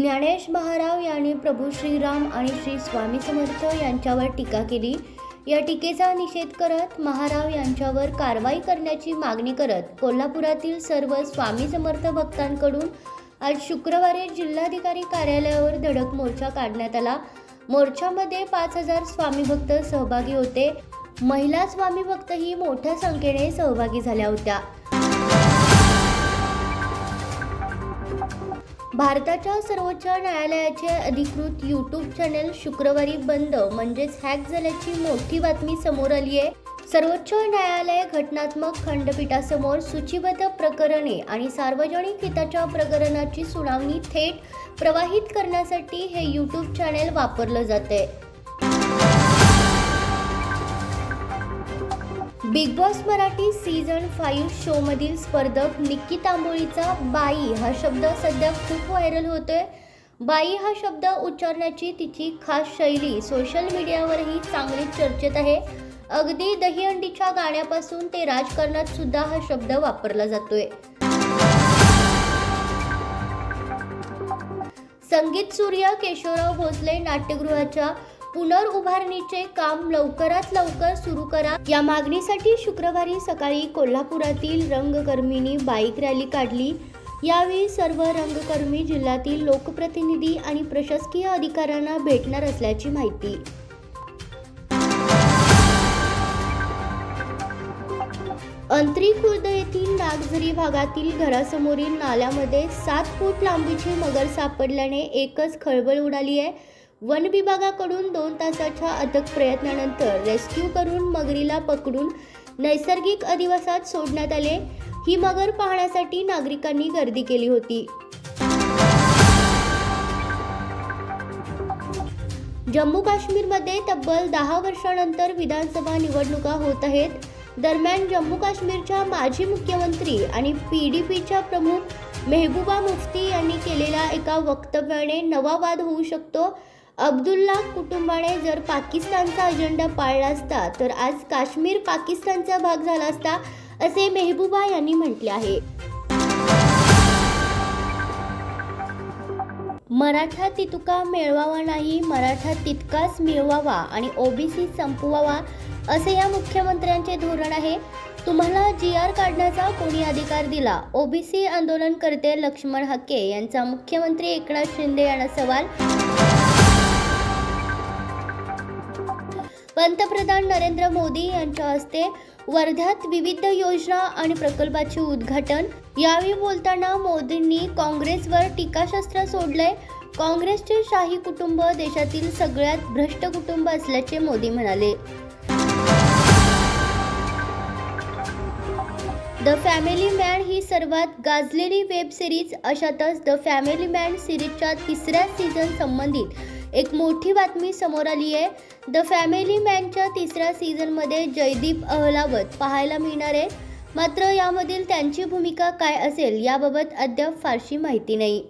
ज्ञानेश महाराव यांनी प्रभू श्रीराम आणि श्री स्वामी समर्थ यांच्यावर टीका केली. या टीकेचा निषेध करत महाराव यांच्यावर कारवाई करण्याची मागणी करत कोल्हापुरातील सर्व स्वामी समर्थ भक्तांकडून आज शुक्रवारी जिल्हाधिकारी कार्यालयावर धडक मोर्चा काढण्यात आला. मोर्चामध्ये पाच हजार स्वामी भक्त सहभागी होते. महिला स्वामी भक्तही मोठ्या संख्येने सहभागी झाल्या होत्या. भारताच्या सर्वोच्च न्यायालयाचे अधिकृत यूट्यूब चॅनेल शुक्रवारी बंद म्हणजेच हॅक झाल्याची मोठी बातमी समोर आली आहे. सर्वोच्च न्यायालय घटनात्मक खंडपीठासमोर सूचीबद्ध प्रकरणे आणि सार्वजनिक हिताच्या प्रकरणाची सुनावणी थेट प्रवाहित करण्यासाठी हे यूट्यूब चॅनेल वापरलं जाते Bigg Boss Marathi season five शोमधील स्पर्धक निक्की तांबोळीचा बाई हा शब्द सध्या खूप व्हायरल होतोय. बाई हा शब्द उच्चारण्याची तिची खास शैली सोशल मीडियावरही चांगली चर्चेत आहे. अगदी दहीहंडीच्या गाण्यापासून ते राजकारणात सुद्धा हा शब्द वापरला जातोय. संगीत सूर्य केशवराव भोसले नाट्यगृहाच्या पुनर्उभारणीचे काम लवकरात लवकर सुरू करा. या मागणीसाठी शुक्रवारी सकाळी कोल्हापुरातील रंगकर्मींनी बाईक रॅली काढली. यावेळी सर्व रंगकर्मी जिल्ह्यातील लोकप्रतिनिधी आणि प्रशासकीय अधिकाऱ्यांना भेटणार असल्याची माहिती. अंतरी खुर्द येथील नागझरी भागातील घरासमोरील नाल्यामध्ये सात फूट लांबीची मगर सापडल्याने एकच खळबळ उडाली आहे. वन विभागाकडून दोन तासाच्या अथक प्रयत्नानंतर रेस्क्यू करून मगरीला पकडून नैसर्गिक अधिवासात सोडण्यात आले. ही मगर पाहण्यासाठी नागरिकांनी गर्दी केली होती. जम्मू काश्मीरमध्ये तब्बल दहा वर्षानंतर विधानसभा निवडणुका होत आहेत. दरम्यान जम्मू काश्मीरच्या माजी मुख्यमंत्री आणि पी डी पीच्या प्रमुख मेहबूबा मुफ्ती यांनी केलेल्या एका वक्तव्याने नवा वाद होऊ शकतो अब्दुल्ला कुटुंबाने जर पाकिस्तानचा अजेंडा पाळला असता तर आज काश्मीर पाकिस्तानचा भाग झाला असता असे मेहबूबा यांनी म्हटले आहे. मराठा तितुका मिळवावा नाही मराठा तितकाच मिळवावा आणि ओबीसी संपवावा असे या मुख्यमंत्र्यांचे धोरण आहे. तुम्हाला जी आर काढण्याचा कोणी अधिकार दिला? ओबीसी आंदोलनकर्ते लक्ष्मण हक्के यांचा मुख्यमंत्री एकनाथ शिंदे यांना सवाल पंतप्रधान नरेंद्र मोदी यांच्या हस्ते वर्ध्यात विविध योजना आणि प्रकल्पाचे उद्घाटन. यावेळी बोलताना मोदींनी काँग्रेसवर टीकाशस्त्र सोडलंय. काँग्रेसचे शाही कुटुंब देशातील सगळ्यात भ्रष्ट कुटुंब असल्याचे मोदी म्हणाले. द फॅमिली मॅन ही सर्वात गाजलेली वेब सिरीज अशातच द फॅमिली मॅन सिरीजच्या तिसऱ्या सीझन संबंधित एक मोठी बातमी समोर आली आहे. द फॅमिली मॅनच्या तिसऱ्या सीझनमध्ये जयदीप अहलावत पाहायला मिळणार आहे. मात्र यामधील त्यांची भूमिका काय असेल याबाबत अद्याप फारशी माहिती नाही.